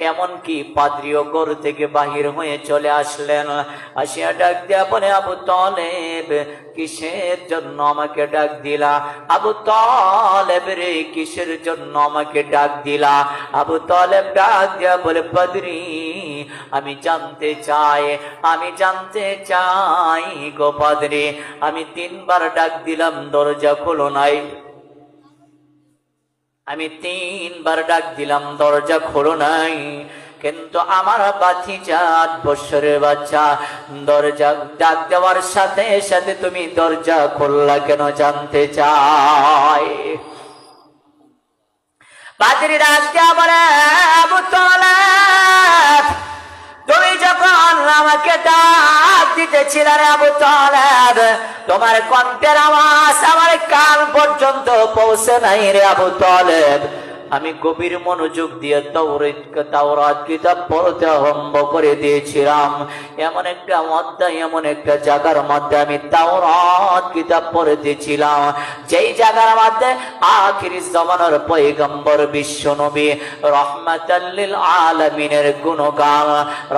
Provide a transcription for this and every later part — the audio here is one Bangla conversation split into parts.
এমনকি থেকে বাহির হয়ে চলে আসলেন। আসিয়া ডাক দেয়া বলে আবু তলেব, কিসের জন্য আমাকে ডাক দিলা? আবু তলেব রে, কিসের জন্য আমাকে ডাক দিলা? আবু তলেব ডাক দেয়া বলে বদরি আমি জানতে চাই, আমি জানতে চাই গো আমি তিনবার ডাক দিলাম, দরজা খোলো নাই। আমি তিনবার ডাক দিলাম, দরজা খোলো নাই। কিন্তু আমার বাতি চার বছরের বাচ্চা, দরজা ডাক দেওয়ার সাথে সাথে তুমি দরজা খুললা কেন জানতে চাই? বাতির ডাক দেওয়া বলে তুমি যখন আমাকে ডাক দিতেছিল রে আবু তালেব, তোমার কণ্ঠের আওয়াজ আমার কান পর্যন্ত পৌঁছে নাই রে আবু তালেব। আমি গভীর মনোযোগ দিয়ে তাওরাত কিতাব পড়তে আরম্ভ করে দিয়েছিলাম। এমন একটা অধ্যায়, এমন একটা জায়গার মধ্যে আমি তাওরাত কিতাব পড়ে দিয়েছিলাম। যেই জায়গার মধ্যে আখির জমানার পয়গম্বর বিশ্ব নবী রহমাতাল্লিল আলামিনের গুণগান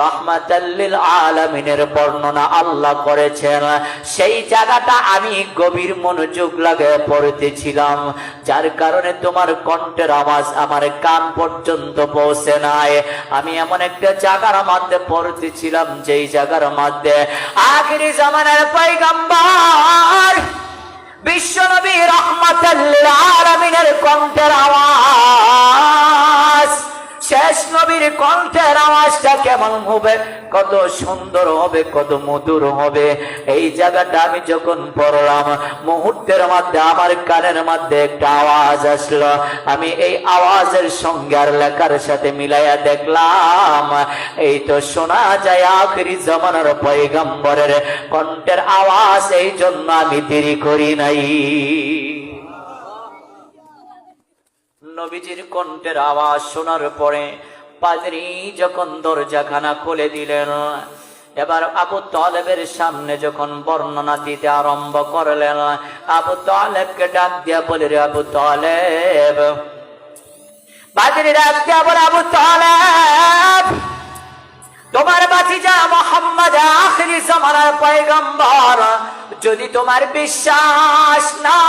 রহমাতাল্লিল আলামিনের বর্ণনা আল্লাহ করেছেন। সেই জায়গাটা আমি গভীর মনোযোগ লাগে পড়তেছিলাম, যার কারণে তোমার কণ্ঠের আওয়াজ আমার কান পর্যন্ত পৌঁছে নাই। আমি এমন একটা জায়গার মধ্যে পড়তেছিলাম, যেই জায়গার মধ্যে আখিরি জামানের পয়গম্বর বিশ্বনবী রহমতুল্লাহ আলামিনের কণ্ঠের আওয়াজ শেষ নবীর কণ্ঠের আওয়াজটা কেমন হবে? কত সুন্দর হবে, কত মধুর হবে। এই জায়গাটা আমি যখন পড়লাম, মুহূর্তের মধ্যে, আমার কানের মধ্যে একটা আওয়াজ আসলো। আমি এই আওয়াজের সঙ্গে আর লেখার সাথে মিলাইয়া দেখলাম, এই তো শোনা যায় আখরি জমানার পয়গম্বরের কণ্ঠের আওয়াজ, এই জন্য আমি দেরি করি নাই। নবীজির কণ্ঠের আওয়াজ শোনার পরে পাদরি যখন দরজাখানা খুলে দিলেন, এবার আবু তলেবের সামনে যখন বর্ণনা দিতে আরম্ভ করলেন, আবু তলেবকে ডাক দিয়া বলে, রে আবু তলেব। ডাক দিয়া বলে, আবু তলেব, তোমার বাতিজা মোহাম্মদ আখরি জামানার পয়গম্বর। যদি তোমার বিশ্বাস না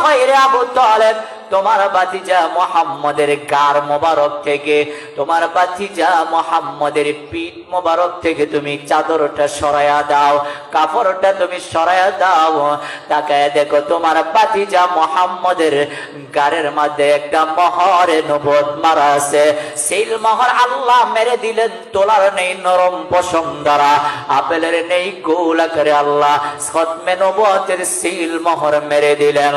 হয় রে আবু তালেব তোমার বাতিজা মোহাম্মদের গার মোবারক থেকে, তোমার বাতিজা মোহাম্মদের পিঠ মোবারক থেকে তুমি চাদরটা সরাইয়া দাও, কাপড়টা তুমি সরাইয়া দাও। তাকায় দেখো তোমার বাতিজা মোহাম্মদের গারের মধ্যে একটা মহরে নবদ মারা আছে। সিল মহর আল্লাহ মেরে দিলেন তোলার নেই নরম পশম দ্বারা, আপেলের নেই গোল আকারে আল্লাহ। খতমে নবতের সিল মহর মেরে দিলেন।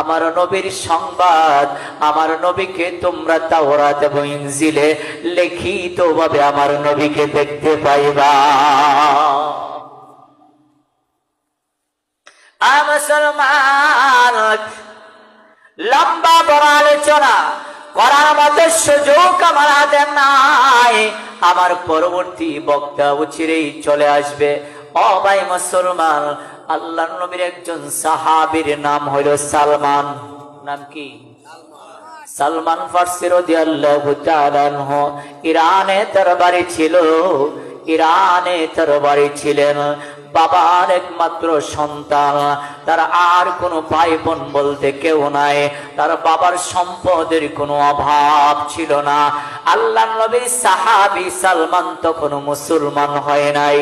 আমার নবীর সংবাদ, আমার নবীকে তোমরা তাওরাত এবং ইনজিলে লিখিত ভাবে আমার নবীকে দেখতে পাইবা। লম্বা বড় আলোচনা, করার মতো সুযোগ আমার হাতে নাই। আমার পরবর্তী বক্তা উচিরেই চলে আসবে। ভাই মুসলমান আল্লাহ নবীর একজন সাহাবীর নাম হইল সালমান। নাম কি? সালমান ফার্সি রাদিয়াল্লাহু তাআলা আনহু। ইরানে তার বাড়ি ছিল, ইরানে তার বাড়ি ছিলেন। বাবার একমাত্র সন্তান। তার আর কোনো ভাই বোন বলতে কেউ নাই। তার বাবার সম্পদের কোনো অভাব ছিল না। আল্লাহ নবীর সাহাবি সালমান তখন মুসলমান হয় নাই।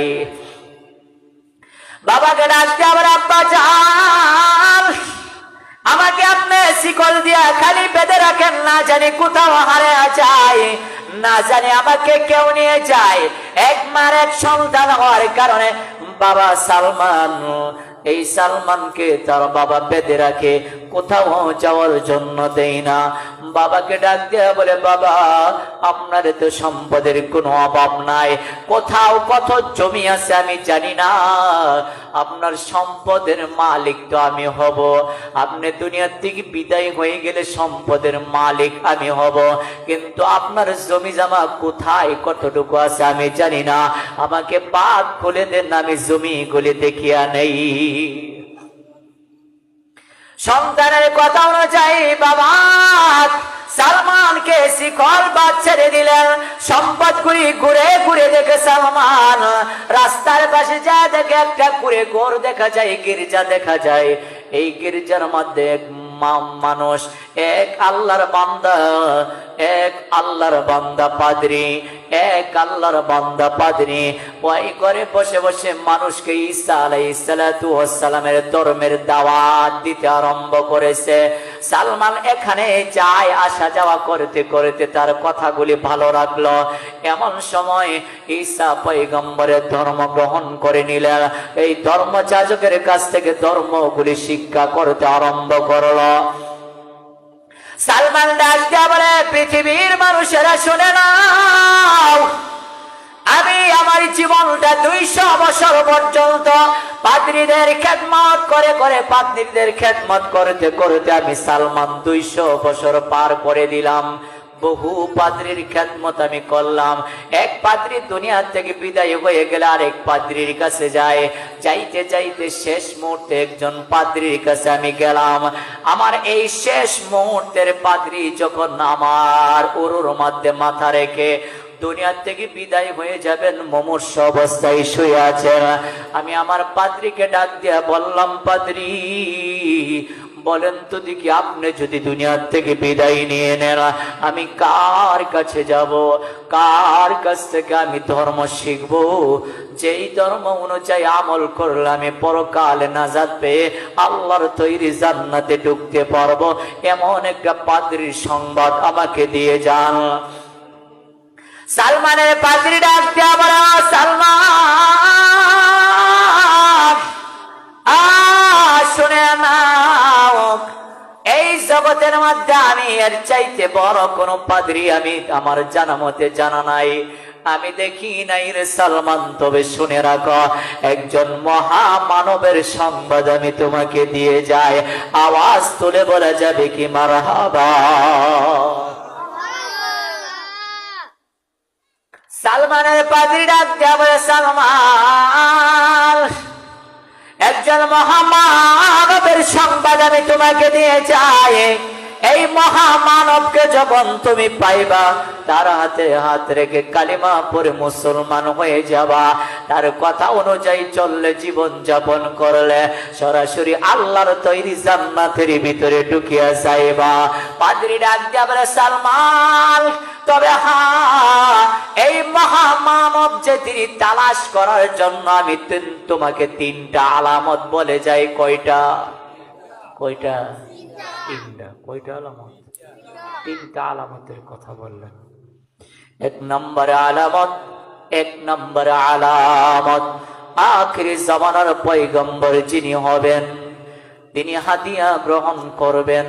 বাবাকে ডাকতে আমার আব্বা চান আমাকে আপনি শিকল দিয়া খালি বেঁধে রাখেন না জানি কোথাও হারে যায়, না জানি আমাকে কেউ নিয়ে যায়। এক মার এক সন্তান হওয়ার কারণে বাবা সালমান, এই সালমানকে তার বাবা বেঁধে রাখে। কোথাও যাওয়ার জন্য দেই না। বাবাকে ডাক দেয়া বলে, বাবা, আপনার তো সম্পদের কোনো অভাব নাই। কোথাও কত জমি আছে আমি জানি না। আপনার সম্পদের মালিক তো আমি হব। আপনি দুনিয়ার থেকে বিদায় হয়ে গেলে সম্পদের মালিক আমি হব। কিন্তু আপনার জমি জামা কোথায়, কতটুকু আছে আমি জানি না। আমাকে বাদ খুলে দেন, আমি জমিগুলি দেখিয়া নেই। সন্তানের কথা অনুযায়ী বাবা, সালমানকে শিকল বাদ ছেড়ে দিলেন। সম্পদ গুলি ঘুরে ঘুরে দেখে সালমান। রাস্তার পাশে যা দেখে একটা ঘুরে ঘর দেখা যায়, গির্জা দেখা যায়। এই গির্জার মধ্যে মানুষ, এক আল্লাহর বান্দা, এক আল্লাহর বান্দা পাদরি, এক আল্লাহর বান্দা পাদরি। ওই করে বসে বসে মানুষকে ঈসা আলাইসালামের ধর্মের দাওয়াত দিতে আরম্ভ করেছে। সালমান এখানে যায়, আসা যাওয়া করতে করতে তার কথাগুলি ভালো রাখল। এমন সময় ঈসা পৈগম্বরের ধর্ম গ্রহণ করে নিলেন। এই ধর্মযাজকের কাছ থেকে ধর্মগুলি শিক্ষা করতে আরম্ভ করল। সালমান দিয়া বলে, পৃথিবীর মানুষেরা শুনে নাও আমি আমার জীবনটা দুইশো বছর পর্যন্ত পাদ্রীদের খেদমত করে করে পাদ্রীদের খেদমত করতে করতে আমি সালমান দুইশো বছর পার করে দিলাম। বহু পাদ্রির খেদমত আমি করলাম। এক পাদ্রি দুনিয়া থেকে বিদায় হয়ে গেলে আরেক পাদ্রির কাছে যায়। যাইতে যাইতে শেষ মুহূর্তে একজন পাদ্রির কাছে আমি গেলাম। আমার এই শেষ মুহূর্তের পাদ্রি যখন আমার উরুর মধ্যে মাথা রেখে দুনিয়ার থেকে বিদায় হয়ে যাবেন, মমর্ষ অবস্থায় শুয়ে আছেন। আমি আমার পাদ্রিকে ডাক দিয়া বললাম, পাদ্রি, বলেন তো দেখি আপনি যদি দুনিয়ার থেকে বিদায় নিয়ে নেন, আমি কার কাছে যাব? কার কাছ থেকে আমি ধর্ম শিখব? যেই ধর্ম অনুযায়ী আমল করলে আমি পরকালে নাজাদ পেয়ে আল্লাহর তৈরি জান্নাতে ঢুকতে পারব। এমন একটা পাদ্রির সংবাদ আমাকে দিয়ে যান। সালমানের পাদ্রি ডাক দেওয়া সালমান। আ, শুনে নাও, এই জগতের মধ্যে আমি এর চাইতে বড় কোন পাদ্রি আমি আমার জানা মতে জানা নাই। আমি দেখি নাই রে সালমান, তবে শুনে রাখো, একজন মহামানবের সংবাদ আমি তোমাকে দিয়ে যাই। আওয়াজ তুলে বলা যাবে কি মার সালমানের পাদ্রি ডাক দেওয়া বলে সালমান একজন মহামানবের সংবাদ আমি তোমাকে দিয়ে যাই। এই মহামানবকে যখন তুমি পাইবা, তার হাতে হাত রেখে কালিমা পরে মুসলমান হয়ে যাবা। তার কথা অনুযায়ী চললে জীবন যাপন করলে সরাসরি আল্লাহর তৈরি জান্নাতের ভিতরে ঢুকিয়া যাইবা। পাদ্রি ডাক দিয়া বলে, সালমান, তবে হ্যাঁ এই মহামানব যে তিনি তালাশ করার জন্য আমি তোমাকে তিনটা আলামত বলে যাই। কয়টা? কয়টা? তিনটা। কয়টা আলামত? তিনটা আলামতের কথা বললেন। এক নম্বরে আলামত, এক নম্বরে আলামত। আখিরি জমানার পৈগম্বর যিনি হবেন, তিনি হাদিয়া গ্রহণ করবেন।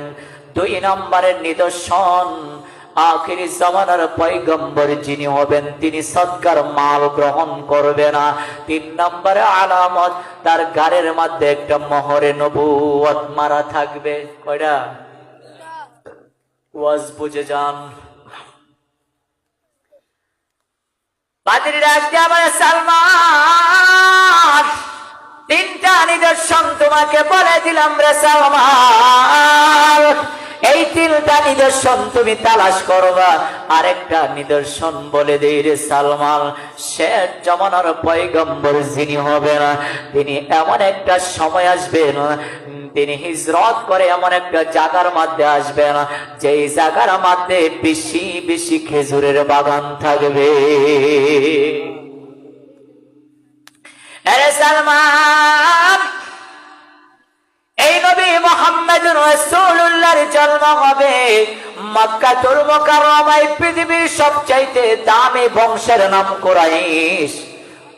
দুই নম্বরের নিদর্শন আখিরি জমানার পৈগম্বর যিনি হবেন, তিনি সৎকার মাল গ্রহণ করবে না। তিন নম্বরে আলামত, তার গাড়ের মধ্যে একটা মোহরে নবুয়ত মারা থাকবে। কয়টা? ওয়াজ বুঝে যান। সালমান। তিনটা নিদর্শন তোমাকে বলে দিলাম রে সালমান। এই তিনটা নিদর্শন তুমি তালাশ করবা। আরেকটা নিদর্শন বলে দেই রে সালমান, শেষ জমানার পয়গম্বর যিনি হবে না তিনি এমন একটা সময় আসবেন, তিনি হিজরত করে এমন একটা জায়গার মধ্যে আসবেন, যেই জায়গার মধ্যে বেশি বেশি খেজুরের বাগান থাকবে। সালমান এই নবী মোহাম্মদ রাসূলুল্লাহর জন্ম হবে মক্কাতুল মুকাররমায় পৃথিবীর সবচাইতে দামি বংশের নাম কুরাইশ।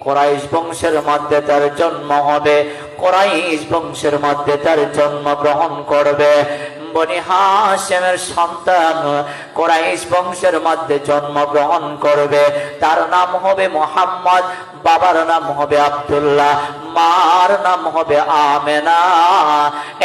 কোরাইশ বংশের মধ্যে তার জন্ম হবে, কোরাইশ বংশের মধ্যে তার জন্ম গ্রহণ করবে। বনি হাসেমের সন্তান কোরাইশ বংশের মধ্যে জন্মগ্রহণ করবে। তার নাম হবে মোহাম্মদ, বাবার নাম হবে আব্দুল্লাহ, মার নাম হবে আমেনা।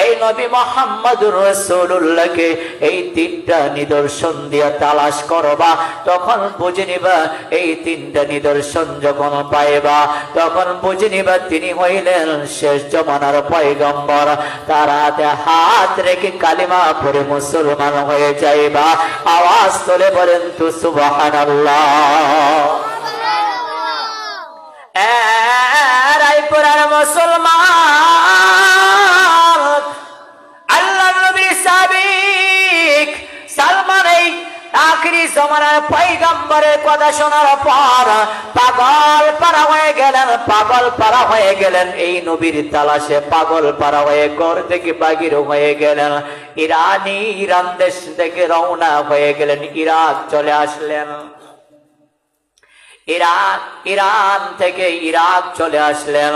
এই নবী মোহাম্মদ রসুল্লাহকে এই তিনটা নিদর্শন দিয়ে তালাশ করবা, তখন বুঝে নিবা এই তিনটা নিদর্শন যখন পাইবা, তখন বুঝে নিবা তিনি হইলেন শেষ জমানার পয়গম্বর। তার হাতে হাত রেখে কালিমা পরে মুসলমান হয়ে যাইবা। আওয়াজ তোলে বলেন তু সুবাহান জমানার পৈগম্বরের কথা শোনার পর পাগল হয়ে গেলেন, পাগল হয়ে গেলেন। এই নবীর তালাশে পাগল হয়ে ঘর থেকে বাগির হয়ে গেলেন। ইরানি ইরান দেশ থেকে রওনা হয়ে গেলেন, ইরাক চলে আসলেন। ইরাক, ইরান থেকে ইরাক চলে আসলেন।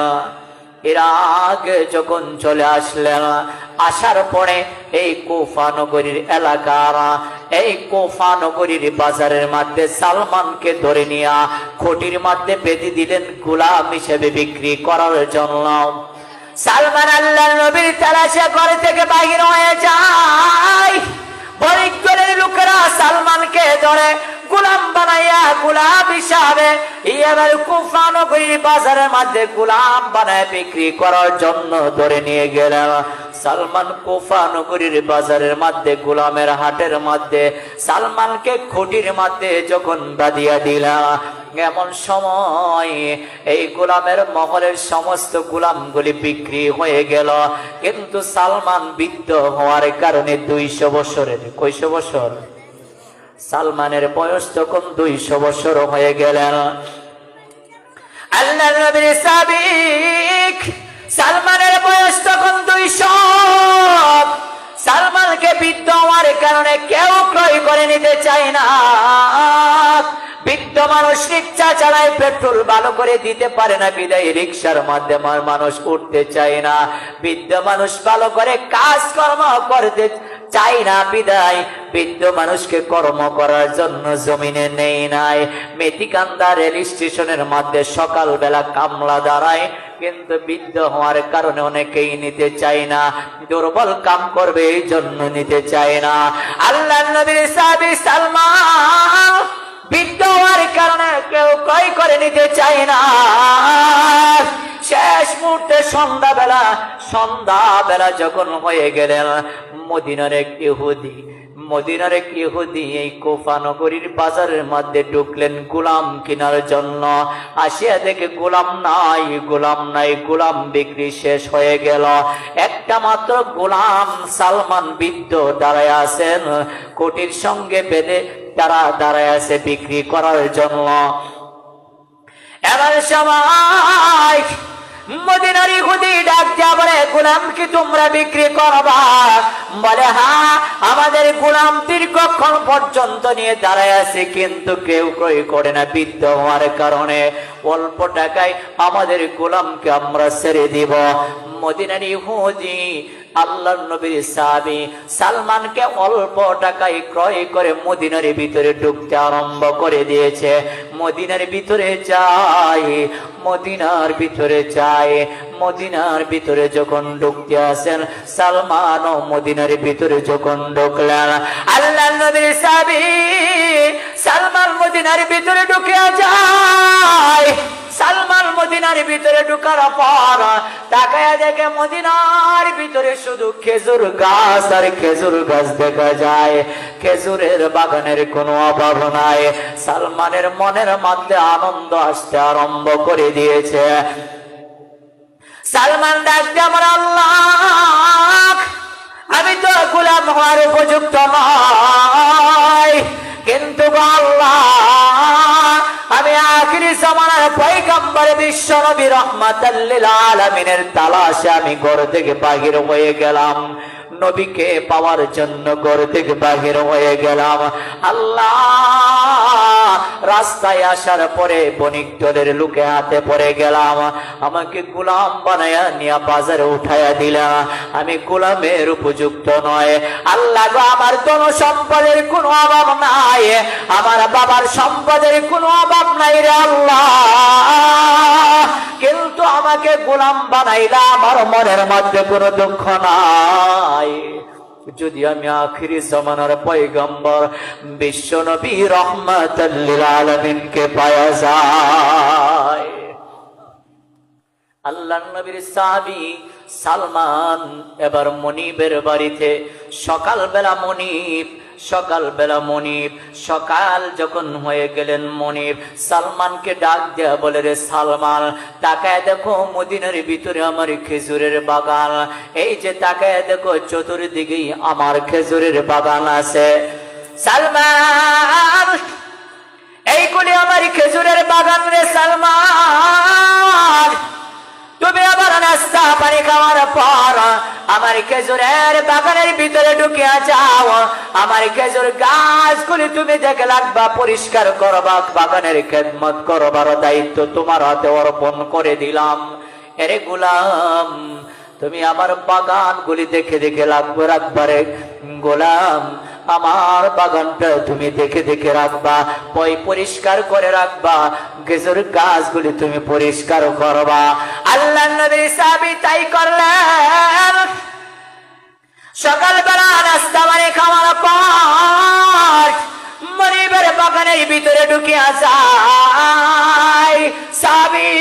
ইরাক যখন চলে আসলেন, আসার পরে এই কোফা নগরীর এলাকার, এই কোফা নগরীর বাজারের মধ্যে সালমানকে ধরে নিয়ে খুঁটির মধ্যে বেঁধে দিলেন গোলাম হিসেবে বিক্রি করার জন্য। সালমান আল্লাহ নবীর তালাশে ঘরে থেকে বাহির হয়ে যায়। বরিকলের লোকেরা সালমানকে ধরে গোলাম বানাইয়া গোলাম হিসাবে এবার কুফা নগরীর বাজারের মধ্যে গোলাম বানায় বিক্রি করার জন্য ধরে নিয়ে গেলেন সালমান কুফা নগরীর বাজারের মধ্যে, গোলামের হাটের মধ্যে, সালমানকে খুঁটির মধ্যে যখন বাঁধিয়া দিলা এমন সময় এই গোলামের মহলের সমস্ত গোলামগুলি বিক্রি হয়ে গেল। কিন্তু সালমান বৃদ্ধ হওয়ার কারণে দুইশো বছরের, কয়শো বছর? সালমানের বয়স তখন দুইশো বছর হয়ে গেলেন। আল্লাহ নবীর সাবিক সালমানের বয়স তখন দুইশো, সালমানকে বৃদ্ধ হওয়ার কারণে কেউ ক্রয় করে নিতে চায় না। বৃদ্ধ মানুষ রিক্সা চালায়, পেট্রোল ভালো করে দিতে পারে না, বিদায় রিক্সার মাধ্যমে মানুষ উঠতে চায় না। বৃদ্ধ মানুষ ভালো করে কাজকর্ম করতে চাই না বিদায়। বৃদ্ধ মানুষকে কর্ম করার জন্য জমিনে নেই নাই। মেথিকান্দা রেল স্টেশনের মধ্যে সকালবেলা কামলা দাঁড়ায়। কিন্তু বৃদ্ধ হওয়ার কারণে অনেকেই নিতে চায় না। দুর্বল কাম করবে এই জন্য নিতে চায় না। আল্লাহ নবীর সাবি সালমান, বৃদ্ধ হওয়ার কারণে কেউ ক্রয় করে নিতে চায় না। শেষ মুহূর্তে সন্ধ্যাবেলা সন্ধ্যাবেলা যখন হয়ে গেলেন মদিনার এক ইহুদি, মদিনার এক ইহুদি এই কোফা নগরীর বাজারের মধ্যে ঢুকলেন গোলাম কেনার জন্য। আসিয়া দেখে গোলাম নাই গোলাম নাই, গোলাম বিক্রি শেষ হয়ে গেল। একটা মাত্র গোলাম সালমান বৃদ্ধ দাঁড়ায় আছেন, কোটির সঙ্গে বেঁধে তারা দাঁড়ায় আছে বিক্রি করার জন্য। এবার সময় মদিনার ইহুদি ডাক যা বলে, গোলাম কি তোমরা বিক্রি করবা? বলে হ্যাঁ আমাদের গোলাম দীর্ঘক্ষণ পর্যন্ত নিয়ে দাঁড়ায় আছে, কিন্তু কেউ ক্রয় করে না বৃদ্ধ হওয়ার কারণে। অল্প টাকায় আমাদের গোলামকে আমরা ছেড়ে দিব। মদিনার ইহুদি আল্লাহ নবীর সাহাবি সালমানকে অল্প টাকায় ক্রয় করে মদিনার ভিতরে ঢুকতে আরম্ভ করে দিয়েছে। মদিনার ভিতরে যায়, মদিনার ভিতরে যায়, মদিনার ভিতরে যখন ঢুকতে আসেন, সালমান ও মদিনার ভিতরে যখন ঢুকলেন আল্লাহ নবীর সাহাবি সালমান মদিনার ভিতরে ঢুকে যায়। সালমান মদিনার ভিতরে ঢুকার পর তাকায় দেখে মদিনার ভিতরে শুধু খেজুর গাছ আর খেজুর গাছ দেখা যায়। খেজুরের বাগানের কোনো অভাব নাই। সালমানের মনের মধ্যে আনন্দ আসতে আরম্ভ করে দিয়েছে। সালমান ডাকতে, আমার আল্লাহ, আমি তো গোলাম হওয়ার উপযুক্ত নয়। কিন্তু আল্লাহ জামানার পয়গম্বর বিশ্ব নবী তালাশে আমি ঘর থেকে বাহির হয়ে গেলাম। নবীকে পাওয়ার জন্য ঘর থেকে বাহির হয়ে গেলাম। আল্লাহ, রাস্তায় আসার পরে বণিক দলের লোকে হাতে পড়ে গেলাম। আমাকে গোলাম বানায়া নিয়া বাজারে উঠাইয়া দিলাম আমি গোলামের উপযুক্ত নয়। আল্লাহ গো, আমার কোন সম্পদের কোনো অভাব নাই। আমার বাবার সম্পদের কোনো অভাব নাই রে আল্লাহ। কিন্তু আমাকে গোলাম বানাইলা, আমার মনের মধ্যে কোনো দুঃখ নাই। যদি আমি আখিরি জমানার পয়গম্বর বিশ্ব নবী রহমত আলমিনকে পাওয়া যায়। আল্লাহ নবীর সাহাবি সালমান এবার মনিবের বাড়িতে সকালবেলা মনিব সকালবেলা মনিব সকাল যখন হয়ে গেলেন মনিব সালমানকে ডাক দেয়া বলে রে সালমান, তাকায় দেখো মদিনার ভিতরে আমার খেজুরের বাগান। এই যে তাকায় দেখো চতুর্দিকেই আমার খেজুরের বাগান আছে। সালমান এইগুলি আমার খেজুরের বাগান রে সালমান। তুমি আবার নাস্তা পানি খাওয়ার পর আমার খেজুরের বাগানের ভিতরে ঢুকিয়া যাও। আমার খেজুর গাছগুলি তুমি দেখে লাগবা, পরিষ্কার করবা বাগানের খেদমত করবার দায়িত্ব তোমার হাতে অর্পণ করে দিলাম। এরে গুলাম, তুমি আমার বাগানগুলি দেখে দেখে লাগবে রাখবারে গোলাম আমার বাগানটা তুমি দেখে দেখে রাখবা পয় পরিষ্কার করে রাখবা, গেজুর গাছগুলি তুমি পরিষ্কার করবা। আল্লাহ নবীর সাবি তাই করলেন। সকালবেলা রাস্তা মানে খাওয়ার পর মনিবের বাগানের ভিতরে ঢুকিয়া যায়। সাবি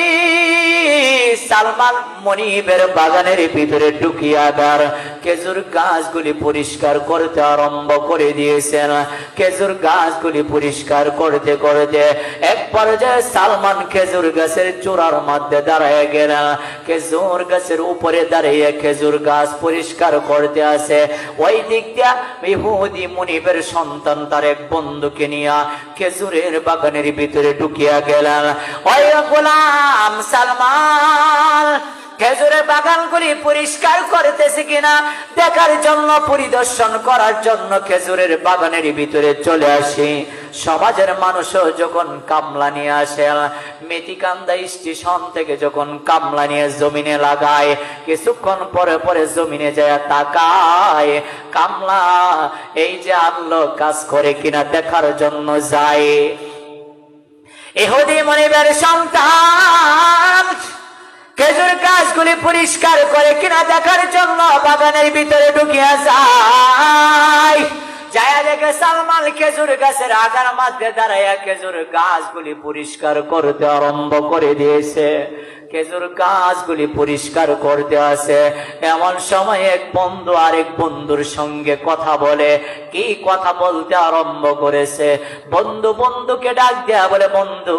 সালমান মনিবের বাগানের ভিতরে ঢুকিয়া দার খেজুর গাছগুলি পরিষ্কার করতে আরম্ভ করে দিয়েছেন। খেজুর গাছগুলি পরিষ্কার করতে করতে এক পর্যায়ে সালমান খেজুর গাছের চূড়ার মধ্যে দাঁড়ায় গেলেন। খেজুর গাছের উপরে দাঁড়িয়ে খেজুর গাছ পরিষ্কার করতে আসে। ওই দিক দিয়া ইহুদি মুনিবের সন্তান তার এক বন্ধুকে নিয়ে খেজুরের বাগানের ভিতরে ঢুকিয়া গেলেন ওই গোলাম সালমান, খেজুরের বাগানগুলি পরিষ্কার করতেছে কিনা দেখার জন্য, পরিদর্শন করার জন্য খেজুরের বাগানের ভিতরে চলে আসি। সমাজের মানুষও যখন কামলা নিয়ে আসে, মেতিকান্দা স্টেশন থেকে যখন কামলা নিয়ে জমিনে লাগায়, কিছুক্ষণ পরে পরে জমিনে যায় তাকায় কামলা, এই যে আনলো কাজ করে কিনা দেখার জন্য যায়। এহুদি মনিবের সন্তান, খেজুর গাছগুলি পরিষ্কার করে কিনা দেখার জন্য বাগানের ভিতরে ঢুকিয়া যায়। এমন সময় এক বন্ধু আরেক বন্ধুর সঙ্গে কথা বলে, কি কথা বলতে আরম্ভ করেছে? বন্ধু বন্ধুকে ডাক দেয়া বলে, বন্ধু,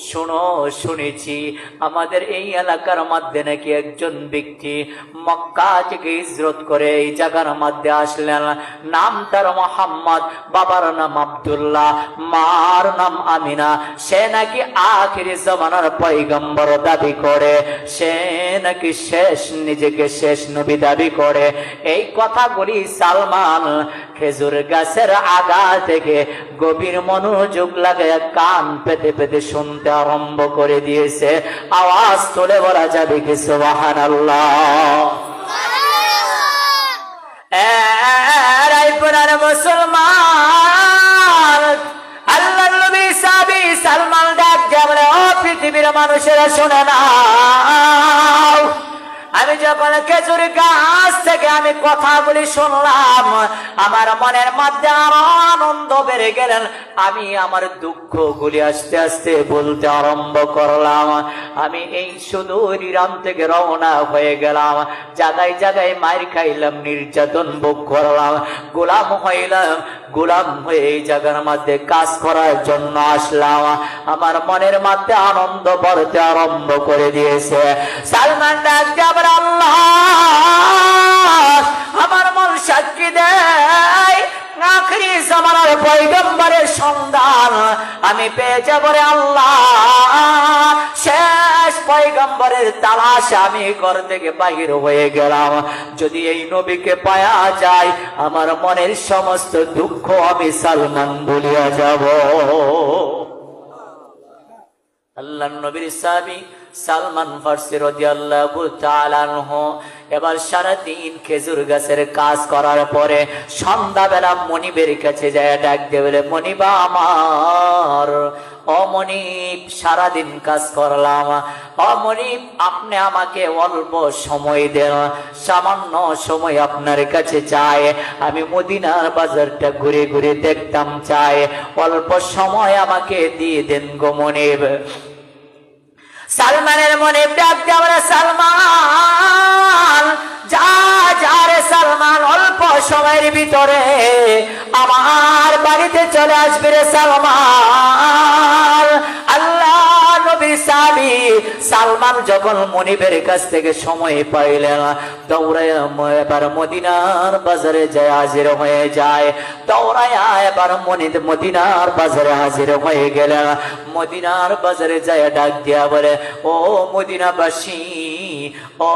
শোনো, শুনেছি আমাদের এই এলাকার মধ্যে নাকি একজন ব্যক্তি মক্কা থেকে ইজরত করে এই জায়গার মধ্যে আসলেন। নাম তার মোহাম্মদ, বাবার নাম আব্দুল্লাহ, মার নাম আমিনা। সে নাকি আখিরি জমানার পৈগম্বর দাবি করে। সে নাকি শেষ, নিজেকে শেষ নবী দাবি করে। এই কথাগুলি সালমান খেজুর গাছের আগা থেকে গভীর মনোযোগ লাগে কান পেতে পেতে শুনতে আরম্ভ করে দিয়েছে। আওয়াজ তুলে বলা যাবে কি সুবাহান রায়পুরার মুসলমান। আল্লাহ নবী সাবি সালমান ডাক যেমন ও পৃথিবীর মানুষেরা শোনে না। আমি যখন খেজুর গাছ থেকে আমি কথাগুলি শুনলাম, আমার মনের মধ্যে আরও আনন্দ বেড়ে গেলেন। আমি আমার দুঃখগুলি আস্তে আস্তে বলতে আরম্ভ করলাম। আমি এই শুধু ইরাম থেকে রওনা হয়ে গেলাম। জায়গায় জায়গায় মার খাইলাম, নির্যাতন ভোগ করলাম। গোলাম হইলাম গোলাম হয়ে এই জায়গার মধ্যে কাজ করার জন্য আসলাম। আমার মনের মধ্যে আনন্দ পড়তে আরম্ভ করে দিয়েছে। সালমান আল্লাহ, আমার মন সাক্ষী দেয়। আমি পেয়ে যাব আল্লাহ। শেষ পয়গম্বরের তালাশ আমি ঘর থেকে বাহির হয়ে গেলাম। যদি এই নবীকে পায়া যায়, আমার মনের সমস্ত দুঃখ আমি সালমান ভুলিয়া যাব। আল্লাহ নবীর সাহাবী সালমান ফার্সি রাদিয়াল্লাহু তাআলা আনহু, এবার সারাদিন খেজুর গাছের কাজ করার পরে সন্ধ্যাবেলা মনিবের কাছে যায়, ডাক দিয়ে বলে, মনিবা আমার অমনিব সারাদিন কাজ করলাম। অমনিব আপনি আমাকে অল্প সময় দেন, সামান্য সময় আপনার কাছে চাই। আমি মদিনার বাজারটা ঘুরে ঘুরে দেখতাম চাই। অল্প সময় আমাকে দিয়ে দেন গো মনিব। সালমানের মনে ডাক দেওয়া সালমান, যা যা রে সালমান, অল্প সময়ের ভিতরে আমার বাড়িতে চলে আসবে রে সালমান। সাবি। সালমান যখন মনিবের কাছ থেকে সময় পাইলেন দৌড়ায় এবার মদিনার বাজারে যায়, হাজির হয়ে যায়। দৌড়ায় এবার মনি মদিনার বাজারে হাজির হয়ে গেলেন মদিনার বাজারে যায়, ডাক দিয়া বলে, ও মদিনাবাসী ও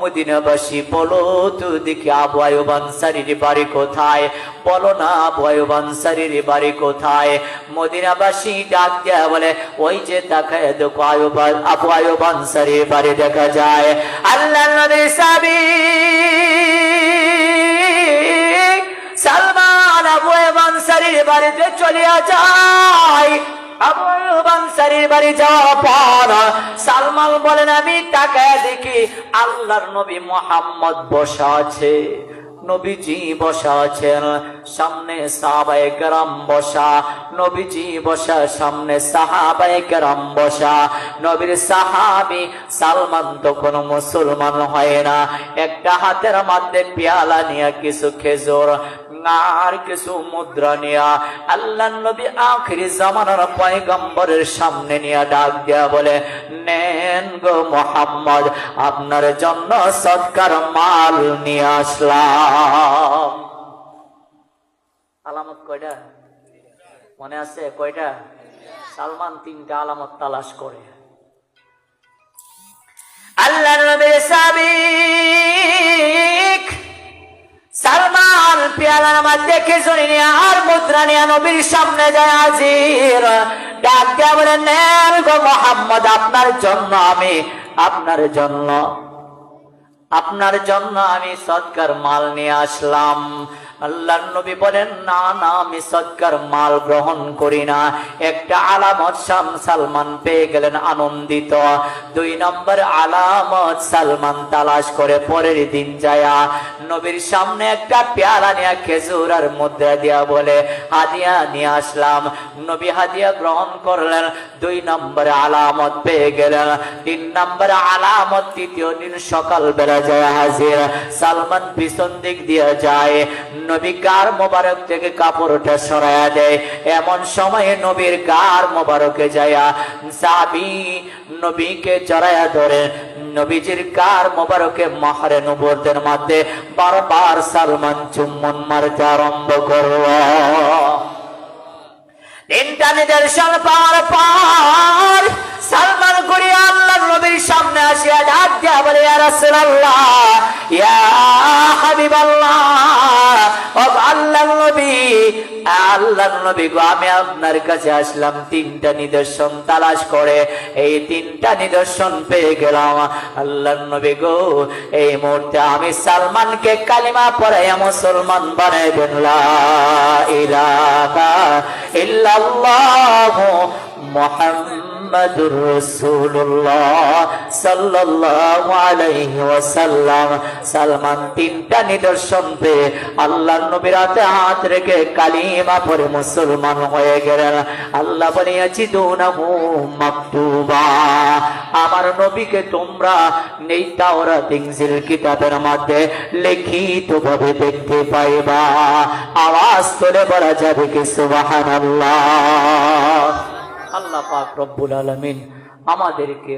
মদিনাবাসী, বলো তো দেখি আবু আয়ুব আনসারির বাড়ি কোথায়? বলো না আবু আয়ুব আনসারির বাড়ি কোথায়? মদিনাবাসী ডাক দিয়া বলে, ওই যে তাকায় দেখো আয়ুব আবু আয়ুব আনসারির বাড়ি দেখা যায়। আল্লাহ নবী সাবি, সালমান আবু আয়ুব আনসারির বাড়িতে চলিয়া যায়। আনসারির বাড়ি যাওয়ার পর, সালমান বলেন, আমি তাকায় দেখি আল্লাহর নবী মোহাম্মদ বসা আছে, নবীজি বসা আছেন, সামনে বসা, নবীজি বসা, সামনে বসা, নবীর সাহাবি সালমান তো কোনো মুসলমান হয় না, একটা হাতের মধ্যে পেয়ালা নিয়ে কিছু খেজুর আর কিছু মুদ্রা নিয়া। আল্লাহ নবী আখিরি জামানার পয়গম্বরের সামনে নিয়ে ডাক দেয়া বলে, নেন গো মোহাম্মদ, আপনার জন্য সৎকার মাল নিয়ে আসলাম। আলামত কয়টা? মনে আছে কয়টা? সালমান তিনটা আলামত তালাশ করে। আল্লাহ নবীর সাবিক নিয়ে আর মুদ্রা নিয়ে নবীর সামনে যায় হাজির। বলে, নেন গো মোহাম্মদ, আপনার জন্য আমি, আপনার জন্য আপনার জন্য আমি সৎকার মাল নিয়ে আসলাম। আল্লাহ নবী বলেন, না না, আমি সৎকার মাল গ্রহণ করি না। একটা আলামত শাম সালমান পেয়ে গেলেন আনন্দিত। দুই নম্বর আলামত সালমান তালাশ করে পরের দিন যায়া নবীর সামনে একটা পেয়ালা নিয়ে খেজুর আর মুদ্রা দিয়া বলে, হাদিয়া নিয়ে আসলাম। নবী হাদিয়া গ্রহণ করলেন, দুই নম্বরে আলামত পেয়ে গেলেন। তিন নম্বরে আলামত, তৃতীয় দিন সকাল বেলা যায় হাজির। সালমান পিছন দিক দিয়ে যায়। নবী গার মোবারক থেকে কাপড়টা সরায়া দেয়? এমন সময়ে নবীর গার মোবারকে যায়া সাবি নবীকে জড়ায়া ধরে নবীজির গার মোবারকে মাহারে নবরদের মধ্যে বারবার সালমান চুম্বন মারতে আরম্ভ পর, সালমান করিয়া আল্লাহ নবীর সামনে আসিয়া ডাক দিয়া বলে, ইয়া আমি আপনার কাছে আসলাম, তিনটা নিদর্শন তালাশ করে। এই তিনটা নিদর্শন পেয়ে গেলাম। গো, এই মুহূর্তে আমি সালমানকে কালিমা পড়াইয়া মুসলমান বানাই দেন লা ইলাহা মুহাম্মাদুর রাসূলুল্লাহ সাল্লাল্লাহু আলাইহি ওয়াসাল্লাম সালমান তিনটা নিদর্শন পেয়ে আল্লাহর নবীর হাতে হাত রেখে কালিমা পড়ে মুসলমান হয়ে গেলেন। আল্লাহ বলিয়াছি, দুনাহু মাকতুবা আমার নবীকে তোমরা নেই তাওরাত, ইনজিল, কিতাবের মধ্যে লিখিত ভাবে দেখতে পাইবা। আওয়াজ তুলে বলা যাবে কি, সুবহানাল্লাহ। আল্লাহ পাক রব্বুল আলমিন আমাদেরকে